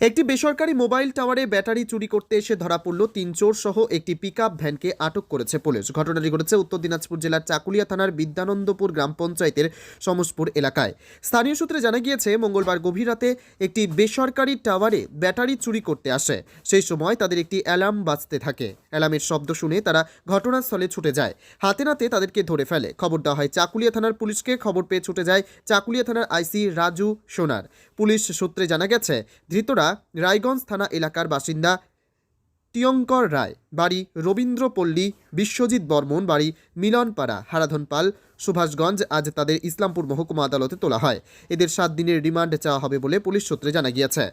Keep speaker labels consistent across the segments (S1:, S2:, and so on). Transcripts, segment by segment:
S1: একটি বেসরকারি মোবাইল টাওয়ারে ব্যাটারি চুরি করতে এসে ধরা পড়ল তিন চোর সহ একটি পিকআপ ভ্যানকে আটক করেছে পুলিশ। ঘটনাটি ঘটেছে উত্তর দিনাজপুর জেলার চাকুলিয়া থানার বিদ্যানন্দপুর গ্রাম পঞ্চায়েতের সমসপুর এলাকায়। স্থানীয় সূত্রে জানা গিয়েছে, মঙ্গলবার গভীর রাতে একটি বেসরকারি টাওয়ারে ব্যাটারি চুরি করতে আসে। সেই সময় তাদের একটি অ্যালার্ম বাজতে থাকে। অ্যালার্মের শব্দ শুনে তারা ঘটনাস্থলে ছুটে যায়। হাতে নাতে তাদেরকে ধরে ফেলে। খবর দেওয়া হয়, চাকুলিয়া থানার পুলিশকে খবর পেয়ে ছুটে যায় চাকুলিয়া থানার আইসি রাজু সোনার। পুলিশ সূত্রে জানা গেছে, ধৃতরা রায়গঞ্জ থানা এলাকার বাসিন্দা টিয়ঙ্কর রায়, বাড়ি রবীন্দ্রপল্লী, বিশ্বজিৎ বর্মন, বাড়ি মিলনপাড়া, হারাধন পাল, সুভাষগঞ্জ, আজ তাদের ইসলামপুর মহকুমা আদালতে তোলা হয়। এদের সাত দিনের রিমান্ড চাওয়া হবে বলে পুলিশ সূত্রে জানা গিয়েছে।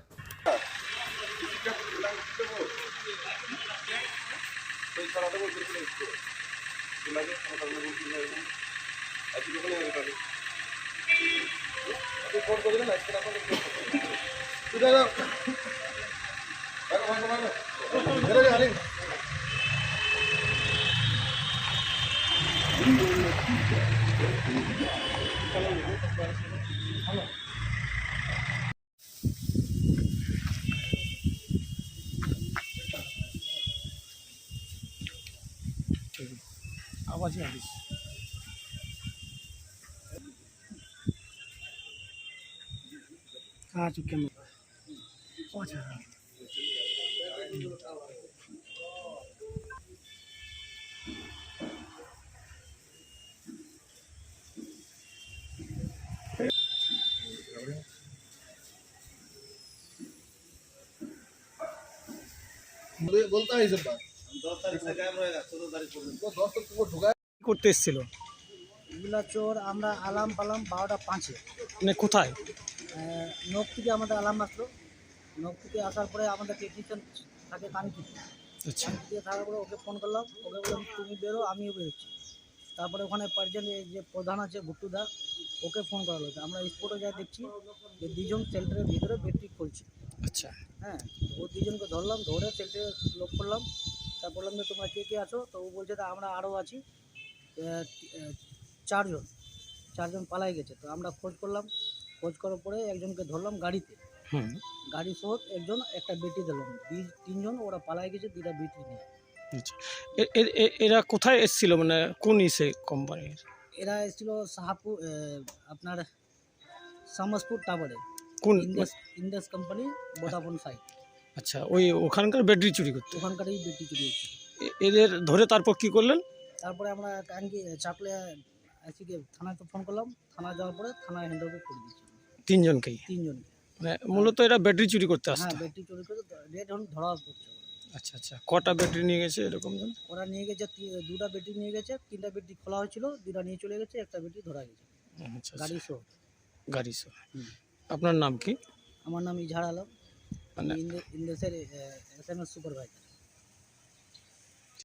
S2: 아버지 아버지 아
S3: 죽겠네. বলতে
S2: করতে
S4: চোর আমরা আলাম পালাম বারোটা পাঁচে।
S2: মানে কোথায়?
S4: নখ থেকে আমাদের আলাম মাত্র নখ আসার পরে আমাদের টেকনিশিয়ান থাকে কানকিতে
S2: আচ্ছা।
S4: থাকার পরে ওকে ফোন করলাম ওকে বললাম তুমি বেরো আমিও বেরোচ্ছি। তারপরে ওখানে পার্জেন্ট যে প্রধান আছে গুট্টুদা ওকে ফোন করা হলো আমরা স্পটে যা দেখছি যে দুজন সেল্টারের ভিতরে ব্যাটারি খুলছে
S2: আচ্ছা।
S4: হ্যাঁ ও দুজনকে ধরলাম ধরে সেল্টারে লক করলাম। তা বললাম যে তোমরা কে কে আছো? তো ও বলছে যে আমরা আরও আছি চারজন। চারজন পালাই গেছে। তো আমরা খোঁজ করলাম খোঁজ করার পরে একজনকে ধরলাম গাড়িতে। গাড়ি সহ একজন একটা বেটি দুই তিনজন ওরা পালাই গেছে দুইটা বেটি নিয়ে।
S2: আচ্ছা। এরা কোথায় এসেছিল? মানে কোন ইসে কোম্পানির
S4: এরা? এসেছিল সাহাপুর আপনার সামসপুর টাওয়ারে
S2: কোন
S4: ইন্ডাস কোম্পানি বোদাবন সাইড
S2: আচ্ছা ওই ওখানকার ব্যাটারি চুরি করতে।
S4: ওখানকারই বেটি চুরি হচ্ছে
S2: এদের ধরে তারপর কি করলেন?
S4: তারপরে আমরা কানকি চাপলে আইসিকে থানায় তো ফোন করলাম। থানায় যাওয়ার পরে থানায় হ্যান্ড ওভার করে দিচ্ছি
S2: তিনজনকেই?
S4: তিনজন
S2: মানে মূলত এরা ব্যাটারি চুরি করতে
S4: হ্যাঁ
S2: আসতো।
S4: ব্যাটারি চুরি করে রেড এখন ধরা পড়ছে
S2: আচ্ছা আচ্ছা। কটা ব্যাটারি নিয়ে গেছে এরকম?
S4: ওরা নিয়ে গেছে দুটা ব্যাটারি নিয়ে গেছে তিনটা ব্যাটারি খোলা হয়েছিল দুটা নিয়ে চলে গেছে একটা ব্যাটারি ধরা গেছে।
S2: আচ্ছা
S4: গাড়ি শো।
S2: গাড়ি
S4: শো।
S2: আপনার নাম কি?
S4: আমার নাম ইজহার আলম।
S2: মানে
S4: ইন্দেশের এস এম এস সুপারভাইজার।